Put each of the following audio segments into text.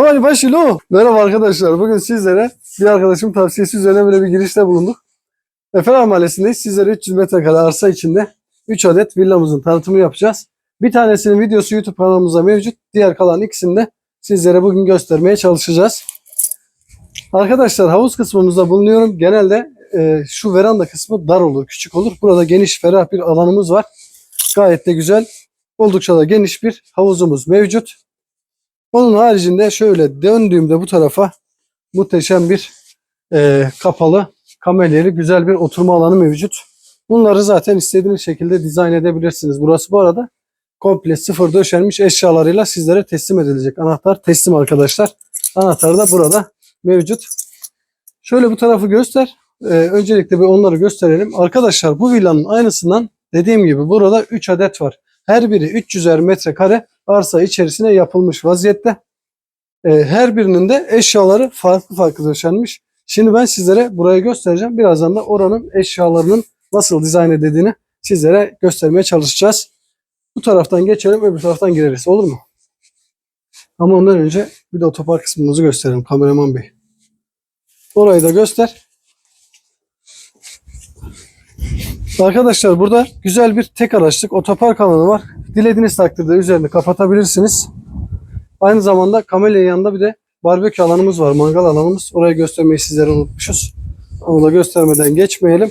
Şamali Başilo. Merhaba arkadaşlar. Bugün sizlere bir arkadaşım tavsiyesi üzerine böyle bir girişte bulunduk. Efeler Mahallesi'ndeyiz. Sizlere 300 metrekare arsa içinde 3 adet villamızın tanıtımını yapacağız. Bir tanesinin videosu YouTube kanalımızda mevcut. Diğer kalan ikisini de sizlere bugün göstermeye çalışacağız. Arkadaşlar havuz kısmımızda bulunuyorum. Genelde e, şu veranda kısmı dar olur, küçük olur. Burada geniş, ferah bir alanımız var. Gayet de güzel. Oldukça da geniş bir havuzumuz mevcut. Onun haricinde şöyle döndüğümde bu tarafa muhteşem bir e, kapalı kamelyeli güzel bir oturma alanı mevcut. Bunları zaten istediğiniz şekilde dizayn edebilirsiniz. Burası bu arada komple sıfır döşenmiş eşyalarıyla sizlere teslim edilecek. Anahtar teslim arkadaşlar. Anahtar da burada mevcut. Şöyle bu tarafı göster. Ee, öncelikle bir onları gösterelim. Arkadaşlar bu villanın aynısından dediğim gibi burada 3 adet var. Her biri 300'er metrekare arsa içerisine yapılmış vaziyette. Ee, her birinin de eşyaları farklı farklı döşenmiş. Şimdi ben sizlere burayı göstereceğim. Birazdan da oranın eşyalarının nasıl dizayn edildiğini sizlere göstermeye çalışacağız. Bu taraftan geçelim öbür taraftan gireriz olur mu? Ama ondan önce bir de otopark kısmımızı gösterelim kameraman bey. Orayı da göster. Arkadaşlar burada güzel bir tek araçlık otopark alanı var. Dilediğiniz takdirde üzerini kapatabilirsiniz. Aynı zamanda kamelyanın yanında bir de barbekü alanımız var. Mangal alanımız. Orayı göstermeyi sizlere unutmuşuz. Onu da göstermeden geçmeyelim.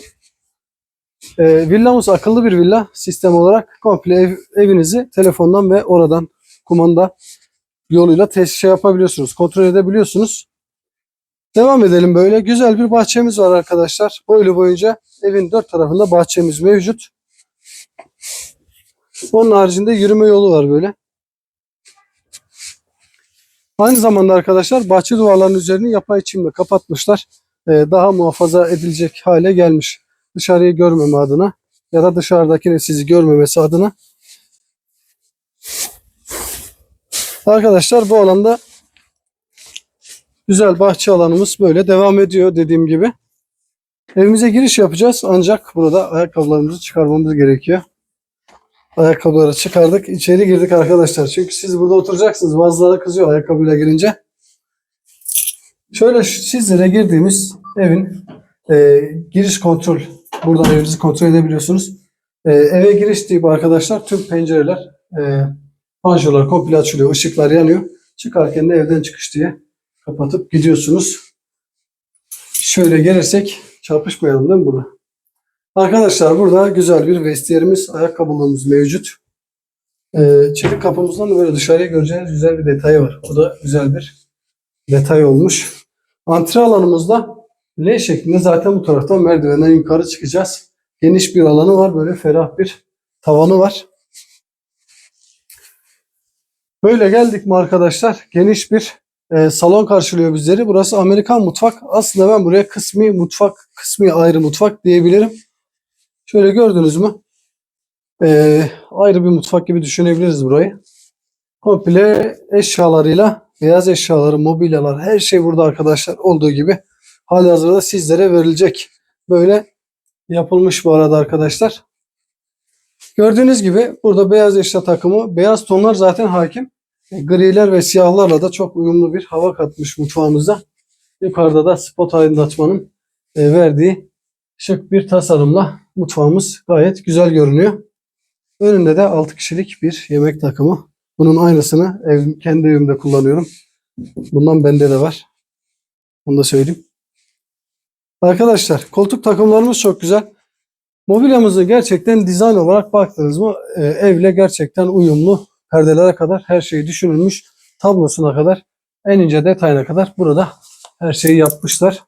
Ee, villamız akıllı bir villa sistem olarak komple ev- evinizi telefondan ve oradan kumanda yoluyla test şey yapabiliyorsunuz. Kontrol edebiliyorsunuz. Devam edelim böyle. Güzel bir bahçemiz var arkadaşlar. Boylu boyunca evin dört tarafında bahçemiz mevcut. Onun haricinde yürüme yolu var böyle. Aynı zamanda arkadaşlar bahçe duvarlarının üzerini yapay çimle kapatmışlar. Ee, daha muhafaza edilecek hale gelmiş. Dışarıyı görmeme adına ya da dışarıdakinin sizi görmemesi adına. Arkadaşlar bu alanda güzel bahçe alanımız böyle devam ediyor dediğim gibi. Evimize giriş yapacağız ancak burada ayakkabılarımızı çıkarmamız gerekiyor. Ayakkabıları çıkardık. içeri girdik arkadaşlar. Çünkü siz burada oturacaksınız. Bazıları kızıyor ayakkabıyla girince. Şöyle sizlere girdiğimiz evin e, giriş kontrol. Buradan evinizi kontrol edebiliyorsunuz. E, eve giriş deyip arkadaşlar tüm pencereler, e, panjurlar komple açılıyor. ışıklar yanıyor. Çıkarken de evden çıkış diye kapatıp gidiyorsunuz. Şöyle gelirsek çarpışmayalım değil mi burada? Arkadaşlar burada güzel bir vestiyerimiz, ayakkabılığımız mevcut. Ee, çelik kapımızdan da böyle dışarıya göreceğiniz güzel bir detayı var. O da güzel bir detay olmuş. Antre alanımızda L şeklinde zaten bu taraftan merdivenden yukarı çıkacağız. Geniş bir alanı var. Böyle ferah bir tavanı var. Böyle geldik mi arkadaşlar? Geniş bir e, salon karşılıyor bizleri. Burası Amerikan mutfak. Aslında ben buraya kısmi mutfak, kısmi ayrı mutfak diyebilirim. Şöyle gördünüz mü? Ee, ayrı bir mutfak gibi düşünebiliriz burayı. Komple eşyalarıyla, beyaz eşyaları, mobilyalar, her şey burada arkadaşlar olduğu gibi halihazırda sizlere verilecek. Böyle yapılmış bu arada arkadaşlar. Gördüğünüz gibi burada beyaz eşya takımı, beyaz tonlar zaten hakim. E, Griler ve siyahlarla da çok uyumlu bir hava katmış mutfağımıza. Yukarıda da spot aydınlatmanın e, verdiği şık bir tasarımla mutfağımız gayet güzel görünüyor. Önünde de 6 kişilik bir yemek takımı. Bunun aynısını ev, kendi evimde kullanıyorum. Bundan bende de var. Onu da söyleyeyim. Arkadaşlar koltuk takımlarımız çok güzel. Mobilyamızı gerçekten dizayn olarak baktınız mı e, evle gerçekten uyumlu. Perdelere kadar her şey düşünülmüş. Tablosuna kadar en ince detayına kadar burada her şeyi yapmışlar.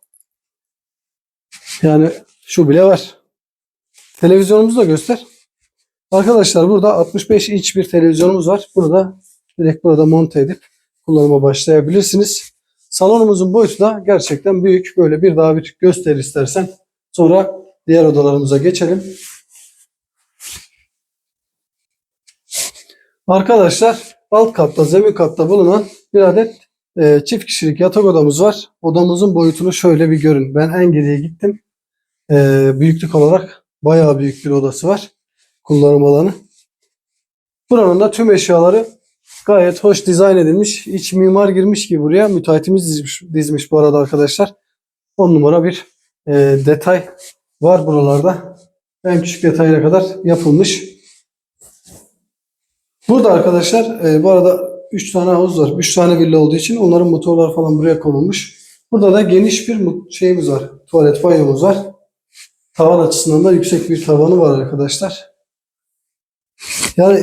Yani şu bile var. Televizyonumuzu da göster. Arkadaşlar burada 65 inç bir televizyonumuz var. Burada direkt burada monte edip kullanıma başlayabilirsiniz. Salonumuzun boyutu da gerçekten büyük. Böyle bir daha bir göster istersen. Sonra diğer odalarımıza geçelim. Arkadaşlar alt katta, zemin katta bulunan bir adet e, çift kişilik yatak odamız var. Odamızın boyutunu şöyle bir görün. Ben en geriye gittim. E, büyüklük olarak bayağı büyük bir odası var. Kullanım alanı. Buranın da tüm eşyaları Gayet hoş dizayn edilmiş. İç mimar girmiş gibi buraya. Müteahhitimiz dizmiş, dizmiş bu arada arkadaşlar. 10 numara bir e, detay var buralarda. En küçük detayına kadar yapılmış. Burada arkadaşlar e, bu arada 3 tane havuz var. 3 tane villa olduğu için onların motorlar falan buraya konulmuş. Burada da geniş bir şeyimiz var. Tuvalet banyomuz var. Tavan açısından da yüksek bir tavanı var arkadaşlar. Yani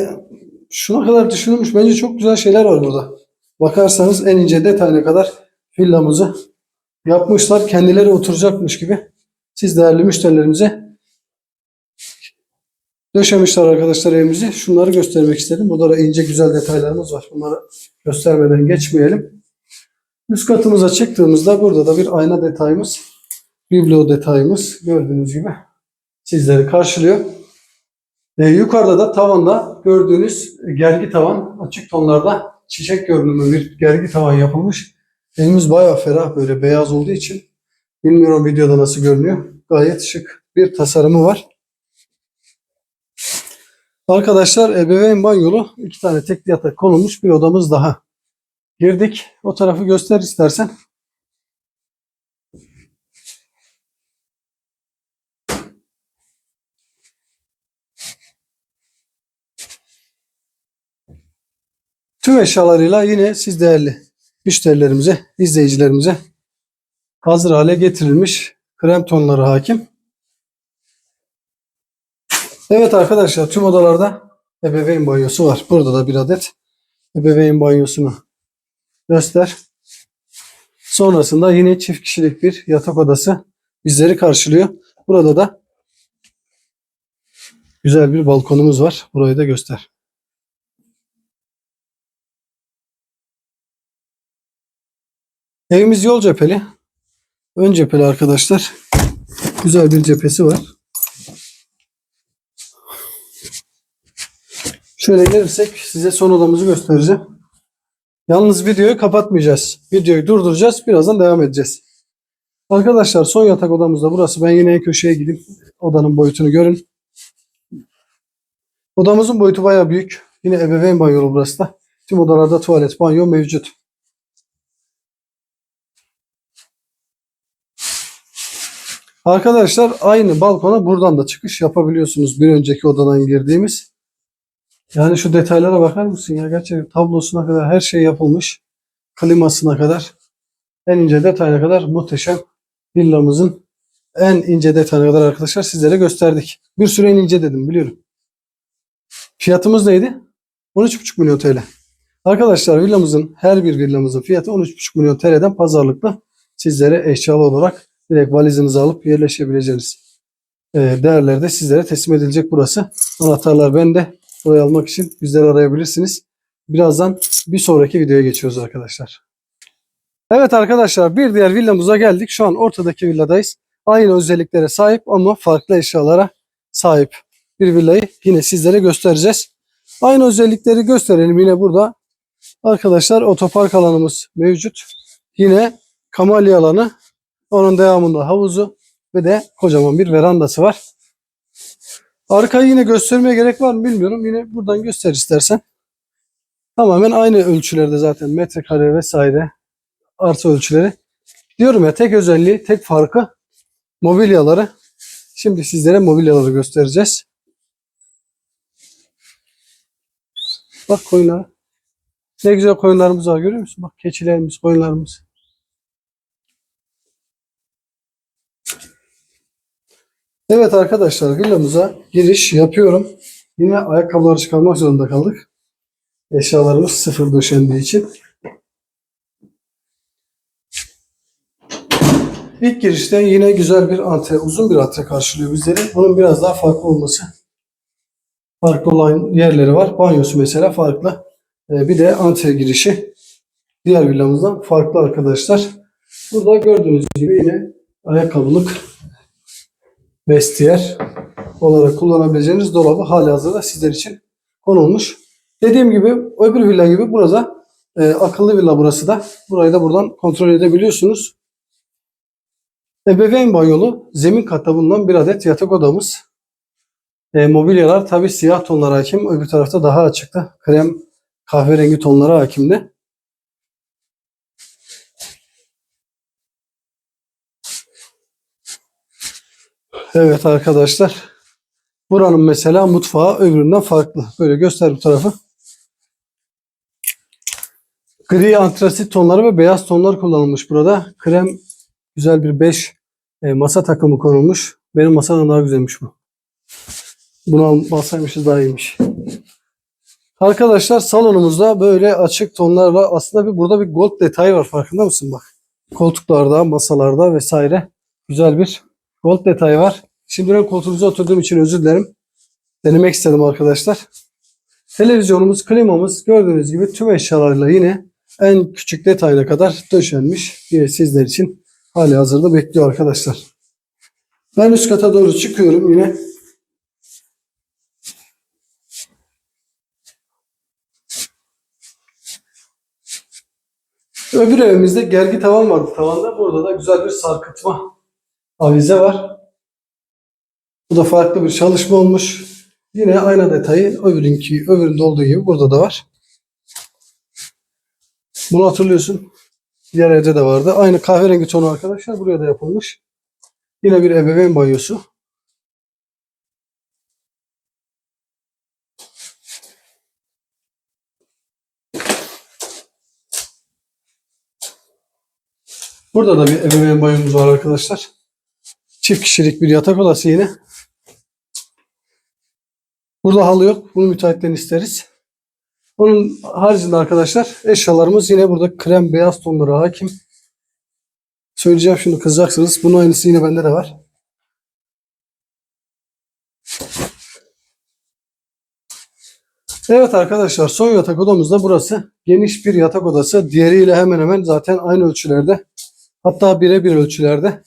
şuna kadar düşünülmüş. Bence çok güzel şeyler var burada. Bakarsanız en ince detayına kadar villamızı yapmışlar. Kendileri oturacakmış gibi. Siz değerli müşterilerimize döşemişler arkadaşlar evimizi. Şunları göstermek istedim. Burada da ince güzel detaylarımız var. Bunları göstermeden geçmeyelim. Üst katımıza çıktığımızda burada da bir ayna detayımız, biblo detayımız gördüğünüz gibi sizleri karşılıyor. Ee, yukarıda da tavanda gördüğünüz gergi tavan açık tonlarda çiçek görünümü bir gergi tavan yapılmış. Evimiz bayağı ferah böyle beyaz olduğu için bilmiyorum videoda nasıl görünüyor. Gayet şık bir tasarımı var. Arkadaşlar ebeveyn banyolu iki tane tekli yatak konulmuş bir odamız daha. Girdik. O tarafı göster istersen. Tüm eşyalarıyla yine siz değerli müşterilerimize, izleyicilerimize hazır hale getirilmiş krem tonları hakim. Evet arkadaşlar tüm odalarda ebeveyn banyosu var. Burada da bir adet ebeveyn banyosunu göster. Sonrasında yine çift kişilik bir yatak odası bizleri karşılıyor. Burada da güzel bir balkonumuz var. Burayı da göster. Evimiz yol cepheli. Ön cepheli arkadaşlar. Güzel bir cephesi var. Şöyle gelirsek size son odamızı göstereceğim. Yalnız videoyu kapatmayacağız. Videoyu durduracağız. Birazdan devam edeceğiz. Arkadaşlar son yatak odamızda burası. Ben yine en köşeye gideyim. Odanın boyutunu görün. Odamızın boyutu bayağı büyük. Yine ebeveyn banyolu burası da. Tüm odalarda tuvalet, banyo mevcut. Arkadaşlar aynı balkona buradan da çıkış yapabiliyorsunuz. Bir önceki odadan girdiğimiz. Yani şu detaylara bakar mısın ya? Gerçekten tablosuna kadar her şey yapılmış. Klimasına kadar. En ince detayına kadar muhteşem villamızın en ince detayına kadar arkadaşlar sizlere gösterdik. Bir süre en ince dedim biliyorum. Fiyatımız neydi? 13,5 milyon TL. Arkadaşlar villamızın her bir villamızın fiyatı 13,5 milyon TL'den pazarlıklı. Sizlere eşyalı olarak direkt valizinizi alıp yerleşebileceğiniz e, değerlerde sizlere teslim edilecek burası. Anahtarlar bende. Burayı almak için bizleri arayabilirsiniz. Birazdan bir sonraki videoya geçiyoruz arkadaşlar. Evet arkadaşlar bir diğer villamıza geldik. Şu an ortadaki villadayız. Aynı özelliklere sahip ama farklı eşyalara sahip bir villayı yine sizlere göstereceğiz. Aynı özellikleri gösterelim yine burada. Arkadaşlar otopark alanımız mevcut. Yine kamalya alanı. Onun devamında havuzu ve de kocaman bir verandası var. Arkayı yine göstermeye gerek var mı bilmiyorum. Yine buradan göster istersen. Tamamen aynı ölçülerde zaten metrekare vesaire artı ölçüleri. Diyorum ya tek özelliği, tek farkı mobilyaları. Şimdi sizlere mobilyaları göstereceğiz. Bak koyunlara. Ne güzel koyunlarımız var görüyor musun? Bak keçilerimiz, koyunlarımız. Evet arkadaşlar villamıza giriş yapıyorum. Yine ayakkabıları çıkarmak zorunda kaldık. Eşyalarımız sıfır döşendiği için. İlk girişte yine güzel bir antre, uzun bir antre karşılıyor bizleri. Bunun biraz daha farklı olması. Farklı olan yerleri var. Banyosu mesela farklı. Ee, bir de antre girişi diğer villamızdan farklı arkadaşlar. Burada gördüğünüz gibi yine ayakkabılık vestiyer olarak kullanabileceğiniz dolabı halihazırda sizler için konulmuş. Dediğim gibi öbür villa gibi burada e, akıllı villa burası da. Burayı da buradan kontrol edebiliyorsunuz. Ebeveyn banyolu zemin katta bulunan bir adet yatak odamız. E, mobilyalar tabi siyah tonlar hakim. Öbür tarafta daha açıkta krem kahverengi tonlara hakimdi. Evet arkadaşlar. Buranın mesela mutfağı öbüründen farklı. Böyle göster bu tarafı. Gri antrasit tonları ve beyaz tonlar kullanılmış burada. Krem güzel bir 5 masa takımı konulmuş. Benim masadan daha güzelmiş bu. Bunu al- alsaymışız daha iyiymiş. Arkadaşlar salonumuzda böyle açık tonlar var. Aslında bir burada bir gold detayı var farkında mısın bak. Koltuklarda, masalarda vesaire güzel bir gold detayı var. Şimdi ben koltuğumuza oturduğum için özür dilerim. Denemek istedim arkadaşlar. Televizyonumuz, klimamız gördüğünüz gibi tüm eşyalarla yine en küçük detayına kadar döşenmiş. Yine sizler için hali hazırda bekliyor arkadaşlar. Ben üst kata doğru çıkıyorum yine. Öbür evimizde gergi tavan vardı tavanda. Burada da güzel bir sarkıtma avize var. Bu da farklı bir çalışma olmuş. Yine aynı detayı öbürünki, öbüründe olduğu gibi burada da var. Bunu hatırlıyorsun. Diğer evde de vardı. Aynı kahverengi tonu arkadaşlar. Buraya da yapılmış. Yine bir ebeveyn banyosu. Burada da bir ebeveyn banyomuz var arkadaşlar. Çift kişilik bir yatak odası yine. Burada halı yok. Bunu müteahhitten isteriz. Onun haricinde arkadaşlar eşyalarımız yine burada krem beyaz tonlara hakim. Söyleyeceğim şunu kızacaksınız. Bunun aynısı yine bende de var. Evet arkadaşlar son yatak odamız da burası. Geniş bir yatak odası. Diğeriyle hemen hemen zaten aynı ölçülerde. Hatta birebir ölçülerde.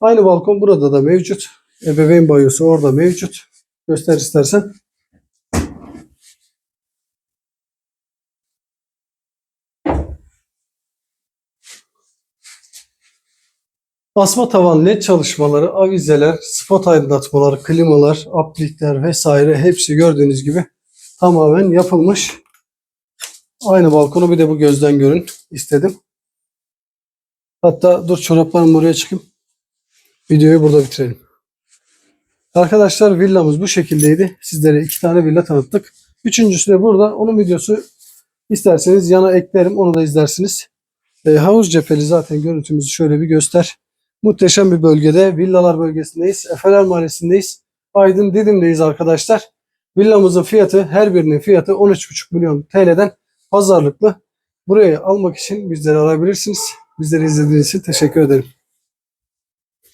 Aynı balkon burada da mevcut. Ebeveyn banyosu orada mevcut. Göster istersen. Asma tavan led çalışmaları, avizeler, spot aydınlatmalar, klimalar, aplikler vesaire hepsi gördüğünüz gibi tamamen yapılmış. Aynı balkonu bir de bu gözden görün istedim. Hatta dur çoraplarımı buraya çıkayım. Videoyu burada bitirelim. Arkadaşlar villamız bu şekildeydi. Sizlere iki tane villa tanıttık. Üçüncüsü de burada. Onun videosu isterseniz yana eklerim. Onu da izlersiniz. E, havuz cepheli zaten görüntümüzü şöyle bir göster. Muhteşem bir bölgede. Villalar bölgesindeyiz. Efeler Mahallesi'ndeyiz. Aydın Didim'deyiz arkadaşlar. Villamızın fiyatı her birinin fiyatı 13,5 milyon TL'den pazarlıklı. Burayı almak için bizleri arayabilirsiniz. Bizleri izlediğiniz için teşekkür ederim.